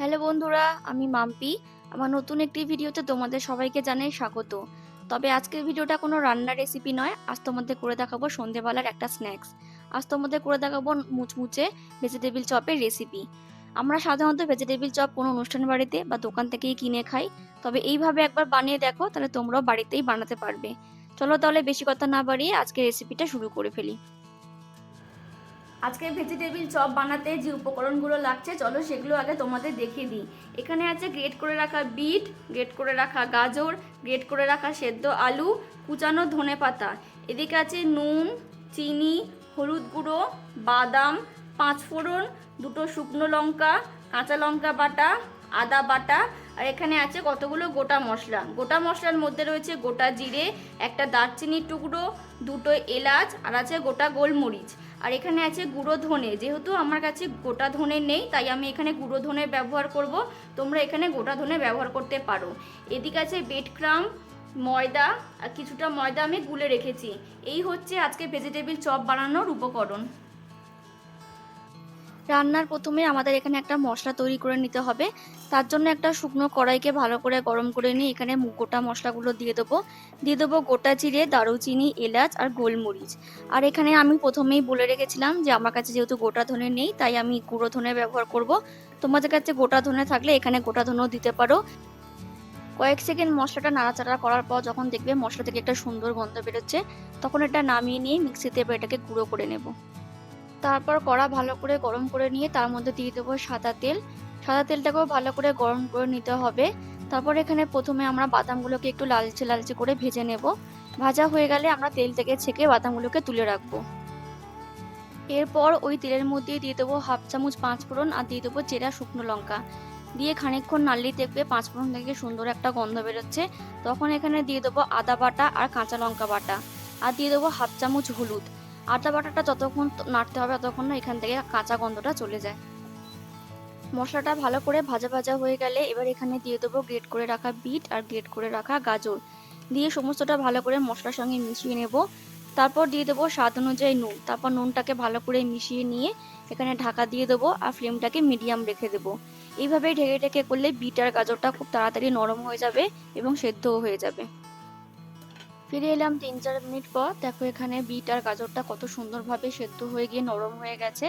Hello বন্ধুরা, আমি মাম্পি। আমার নতুন একটি ভিডিওতে তোমাদের সবাইকে জানাই স্বাগত। তবে আজকের ভিডিওটা কোনো রান্নার রেসিপি নয়, আজ তোমাদের করে দেখাবো সন্ধেবেলার একটা স্ন্যাক্স আজ তোমাদের করে দেখাবো মুচমুচে ভেজিটেবিল চপের রেসিপি আমরা সাধারণত ভেজিটেবিল চপ কোনো অনুষ্ঠান বাড়িতে বা দোকান থেকেই কিনে খাই। তবে এইভাবে একবার বানিয়ে দেখো, তাহলে তোমরাও বাড়িতেই বানাতে পারবে। চলো তাহলে বেশি কথা না বাড়িয়ে আজকে রেসিপিটা শুরু করে ফেলি। আজকে ভেজিটেবিল চপ বানাতে যে উপকরণগুলো লাগছে, চলো সেগুলো আগে তোমাদের দেখিয়ে দিই। এখানে আছে গ্রেট করে রাখা বিট গ্রেট করে রাখা গাজর গ্রেট করে রাখা সেদ্ধ আলু, কুচানো ধনে পাতা। এদিকে আছে নুন, চিনি, হলুদ গুঁড়ো, বাদাম, পাঁচ ফোড়ন, দুটো শুকনো লঙ্কা, কাঁচা লঙ্কা বাটা, আদা বাটা, আর এখানে আছে কতগুলো গোটা মশলা। গোটা মশলার মধ্যে রয়েছে গোটা জিরে, একটা দারচিনির টুকরো, দুটো এলাচ, আর আছে গোটা গোলমরিচ। আর এখানে আছে গুঁড়ো ধনে। যেহেতু আমার কাছে গোটা ধনে নেই, তাই আমি এখানে গুঁড়ো ধনে ব্যবহার করব। তোমরা এখানে গোটা ধনে ব্যবহার করতে পারো। এদিকে আছে বেড ক্রাম, ময়দা, আর কিছুটা ময়দা আমি গুলে রেখেছি। এই হচ্ছে আজকে ভেজিটেবিল চপ বানানোর উপকরণ। রান্নার প্রথমে আমাদের এখানে একটা মশলা তৈরি করে নিতে হবে। তার জন্য একটা শুকনো কড়াইকে ভালো করে গরম করে নিয়ে এখানে গোটা মশলাগুলো দিয়ে দেবো। দিয়ে দেবো গোটা জিরে, দারুচিনি, এলাচ আর গোলমরিচ। আর এখানে আমি প্রথমেই বলে রেখেছিলাম যে আমার কাছে যেহেতু গোটা ধনে নেই, তাই আমি গুঁড়ো ধনে ব্যবহার করব। তোমাদের কাছে গোটা ধনে থাকলে এখানে গোটা ধনেও দিতে পারো। কয়েক সেকেন্ড মশলাটা নাড়াচাড়া করার পর যখন দেখবে মশলা থেকে একটা সুন্দর গন্ধ বেরোচ্ছে, তখন এটা নামিয়ে নিয়ে মিক্সিতে এবার এটাকে গুঁড়ো করে নেব। তারপর কড়া ভালো করে গরম করে নিয়ে তার মধ্যে দিয়ে দেবো সাদা তেল। সাদা তেলটাকেও ভালো করে গরম করে নিতে হবে। তারপর এখানে প্রথমে আমরা বাদামগুলোকে একটু লালচে লালচে করে ভেজে নেব। ভাজা হয়ে গেলে আমরা তেল থেকে ছেঁকে বাদামগুলোকে তুলে রাখব। এরপর ওই তেলের মধ্যে দিয়ে দেবো হাফ চামচ পাঁচ ফোড়ন আর দিয়ে দেবো চেরা শুকনো লঙ্কা। দিয়ে খানিকক্ষণ নাড়লেই দেখবে পাঁচ ফোড়ন থেকে সুন্দর একটা গন্ধ বেরোচ্ছে। তখন এখানে দিয়ে দেবো আদা বাটা আর কাঁচা লঙ্কা বাটা। আর দিয়ে দেবো হাফ চামচ হলুদ। আদা বাটাটা যতক্ষণ নাড়তে হবে ততক্ষণ না এখান থেকে কাঁচা গন্ধটা চলে যায়। মশলাটা ভালো করে ভাজা ভাজা হয়ে গেলে এবার এখানে দিয়ে দেবো গ্রেট করে রাখা বিট আর গ্রেট করে রাখা গাজর। দিয়ে সমস্তটা ভালো করে মশলার সঙ্গে মিশিয়ে নেব। তারপর দিয়ে দেবো স্বাদ অনুযায়ী নুন। তারপর নুনটাকে ভালো করে মিশিয়ে নিয়ে এখানে ঢাকা দিয়ে দেবো আর ফ্লেমটাকে মিডিয়াম রেখে দেবো। এইভাবে ঢেকে ঢেকে করলে বিট আর গাজরটা খুব তাড়াতাড়ি নরম হয়ে যাবে এবং সেদ্ধও হয়ে যাবে। ফিরে এলাম তিন চার মিনিট পর। দেখো এখানে বিট আর গাজরটা কত সুন্দরভাবে সেদ্ধ হয়ে গিয়ে নরম হয়ে গেছে।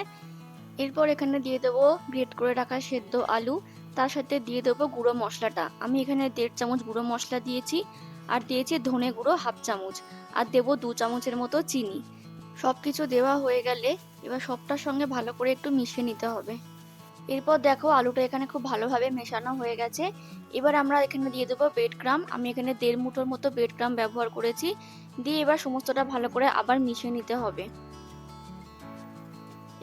এরপর এখানে দিয়ে দেবো গ্রেট করে রাখা সেদ্ধ আলু। তার সাথে দিয়ে দেবো গুঁড়ো মশলাটা। আমি এখানে দেড় চামচ গুঁড়ো মশলা দিয়েছি আর দিয়েছি ধনে গুঁড়ো হাফ চামচ আর দেবো দু চামচের মতো চিনি। সব কিছু দেওয়া হয়ে গেলে এবার সবটার সঙ্গে ভালো করে একটু মিশিয়ে নিতে হবে। এরপর দেখো আলুটা এখানে খুব ভালোভাবে মেশানো হয়ে গেছে। এবার আমরা এখানে দিয়ে দেবো বেড গ্রাম আমি এখানে দেড় মুঠোর মতো বেড গ্রাম ব্যবহার করেছি। দিয়ে এবার সমস্তটা ভালো করে আবার মিশিয়ে নিতে হবে।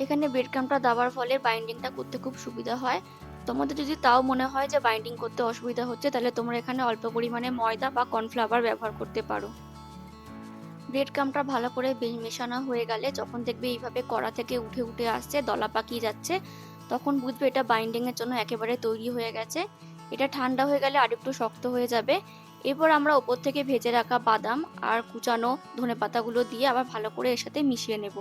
এখানে বেড ক্রামটা দেওয়ার ফলে বাইন্ডিংটা করতে খুব সুবিধা হয়। তোমাদের যদি তাও মনে হয় যে বাইন্ডিং করতে অসুবিধা হচ্ছে, তাহলে তোমরা এখানে অল্প পরিমাণে ময়দা বা কর্নফ্লাওয়ার ব্যবহার করতে পারো। ব্রেড ক্রামটা ভালো করে মেশানো হয়ে গেলে যখন দেখবে এইভাবে কড়া থেকে উঠে উঠে আসছে, দলা পাকিয়ে যাচ্ছে তখন বুঝবে এটা বাইন্ডিংয়ের জন্য একেবারে তৈরি হয়ে গেছে। এটা ঠান্ডা হয়ে গেলে আরেকটু শক্ত হয়ে যাবে। এরপর আমরা ওপর থেকে ভেজে রাখা বাদাম আর কুচানো ধনে পাতাগুলো দিয়ে আবার ভালো করে এর সাথে মিশিয়ে নেব।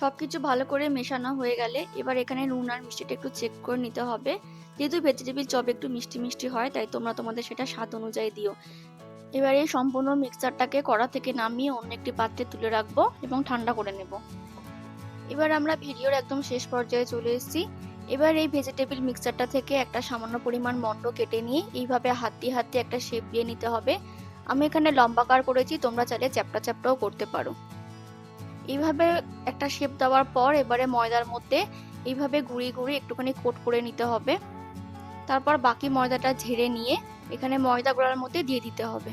সব কিছু ভালো করে মেশানো হয়ে গেলে এবার এখানে নুন আর মিষ্টিটা একটু চেক করে নিতে হবে। যেহেতু ভেজিটেবিল চপ একটু মিষ্টি মিষ্টি হয়, তাই তোমরা তোমাদের সেটা স্বাদ অনুযায়ী দিও। এবার সম্পূর্ণ মিক্সারটাকে কড়া থেকে নামিয়ে অন্য একটি পাত্রে তুলে রাখব এবং ঠান্ডা করে নেব। এবার আমরা ভিডিওর একদম শেষ পর্যায়ে চলে এসেছি। এবার এই ভেজিটেবিল মিক্সচারটা থেকে একটা সামান্য পরিমাণ মন্ড কেটে নিয়ে এইভাবে হাত দিয়ে হাত দিয়ে একটা শেপ দিয়ে নিতে হবে। আমি এখানে লম্বাকার করেছি, তোমরা চাইলে চ্যাপটা চ্যাপটাও করতে পারো। এইভাবে একটা শেপ দেওয়ার পর এবারে ময়দার মধ্যে এইভাবে ঘুরিয়ে ঘুরিয়ে একটুখানি কোট করে নিতে হবে। তারপর বাকি ময়দাটা ঝেড়ে নিয়ে এখানে ময়দা গোড়ার মধ্যে দিয়ে দিতে হবে।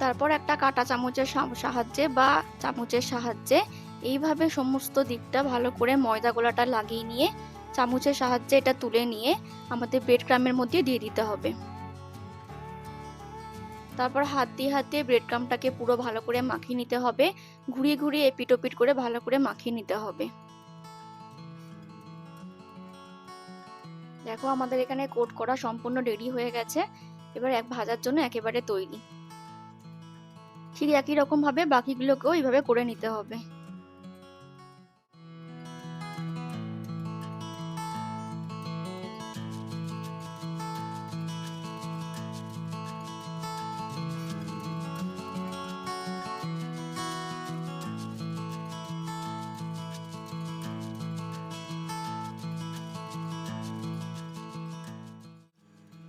তারপর একটা কাটা চামচের সাহায্যে বা চামচের সাহায্যে এইভাবে সমস্ত দিকটা ভালো করে ময়দা গোলাটা লাগিয়ে নিয়ে, চামচের সাহায্যে এটা তুলে নিয়ে আমাদের ব্রেড ক্রামের মধ্যে দিয়ে দিতে হবে। তারপর হাত দিয়ে হাত দিয়ে ব্রেড ক্রামটাকে পুরো ভালো করে মাখিয়ে নিতে হবে। ঘুরিয়ে ঘুরিয়ে এপিট ওপিট করে ভালো করে মাখিয়ে নিতে হবে। দেখো আমাদের এখানে কোট করা সম্পূর্ণ রেডি হয়ে গেছে। এবার এক ভাজার জন্য একেবারে তৈরি। ঠিক একই রকম ভাবে বাকিগুলোকেও এইভাবে করে নিতে হবে।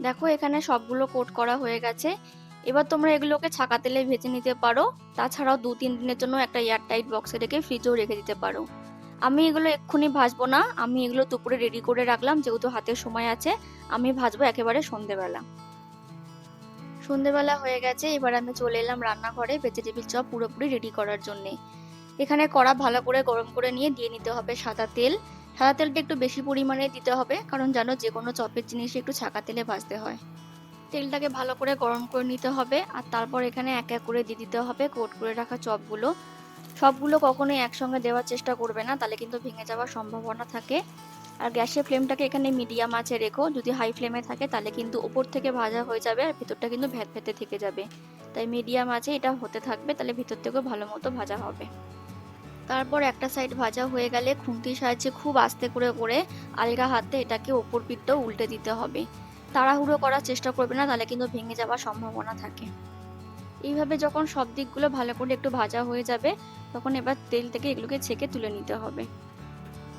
দেখো, এখানে সবগুলো কোট করা হয়ে গেছে। এবার তোমরা এগুলোকে ছাকা তেলে ভেজে নিতে পারো। তাছাড়াও দু তিন দিনের জন্য একটা এয়ার টাইট বক্সে রেখে ফ্রিজেও রেখে দিতে পারো। আমি এগুলো এক্ষুনি ভাজবো না। আমি এগুলো দুপুরে রেডি করে রাখলাম, যেহেতু হাতে সময় আছে। আমি ভাজবো একেবারে সন্ধেবেলা। সন্ধেবেলা হয়ে গেছে। এবার আমি চলে এলাম রান্নাঘরে ভেজিটেবিল চপ পুরোপুরি রেডি করার জন্যে। এখানে কড়া ভালো করে গরম করে নিয়ে দিয়ে নিতে হবে সাদা তেল। সাদা তেলটা একটু বেশি পরিমাণে দিতে হবে, কারণ জানো যে কোনো চপের জিনিস একটু ছাকা তেলে ভাজতে হয়। তেলটাকে ভালো করে গরম করে নিতে হবে, আর তারপর এখানে এক এক করে দিয়ে দিতে হবে কোট করে রাখা চপগুলো। সবগুলো কখনোই একসঙ্গে দেওয়ার চেষ্টা করবে না, তাহলে কিন্তু ভেঙে যাওয়ার সম্ভাবনা থাকে। আর গ্যাসের ফ্লেমটাকে এখানে মিডিয়াম আছে রেখো, যদি হাই ফ্লেমে থাকে তাহলে কিন্তু উপর থেকে ভাজা হয়ে যাবে আর ভেতরটা কিন্তু ভেত ভেতে থেকে যাবে। তাই মিডিয়াম আছে এটা হতে থাকবে, তাহলে ভিতর থেকেও ভালো মতো ভাজা হবে। তারপর একটা সাইড ভাজা হয়ে গেলে খুন্তির সাহায্যে খুব আস্তে করে করে আলগা হাতে এটাকে ওপর পিঠটাও উল্টে দিতে হবে। তাড়াহুড়ো করার চেষ্টা করবে না, তাহলে কিন্তু ভেঙে যাওয়ার সম্ভাবনা থাকে। এইভাবে যখন সব দিকগুলো ভালো করে একটু ভাজা হয়ে যাবে, তখন এবার তেল থেকে এগুলোকে ছেঁকে তুলে নিতে হবে।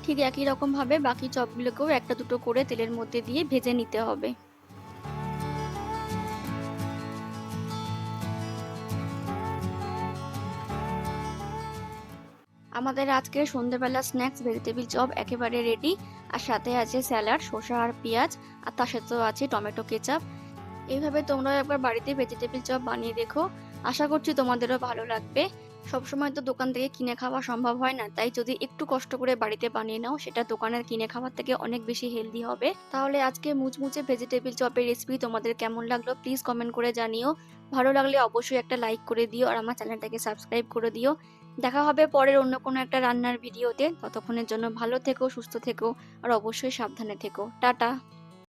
ঠিক একই রকমভাবে বাকি চপগুলোকেও একটা দুটো করে তেলের মধ্যে দিয়ে ভেজে নিতে হবে। আমাদের আজকে সন্ধ্যেবেলা স্ন্যাক্স, ভেজিটেবিল, চপ একেবারে রেডি আর সাথে আছে স্যালাড, শসা আর পেঁয়াজ। আর তার সাথেও আছে টমেটো কেচাপ। এইভাবে তোমরাও একবার বাড়িতে ভেজিটেবিল, চপ বানিয়ে দেখো। আশা করছি তোমাদেরও ভালো লাগবে। সবসময় তো দোকান থেকে কিনে খাওয়া সম্ভব হয় না। তাই যদি একটু কষ্ট করে বাড়িতে বানিয়ে নাও, সেটা দোকানের কিনে খাওয়ার থেকে অনেক বেশি হেলদি হবে। তাহলে আজকে মুচমুচে ভেজিটেবিল, চপের রেসিপি তোমাদের কেমন লাগল প্লিজ কমেন্ট করে জানিও। ভালো লাগলে অবশ্যই একটা লাইক করে দিও। আর আমার চ্যানেলটাকে সাবস্ক্রাইব করে দিও। দেখা হবে পরের অন্য কোনো একটা রান্নার ভিডিওতে। ততক্ষণের জন্য ভালো থেকো, সুস্থ থেকো, আর অবশ্যই সাবধানে থেকো। টাটা।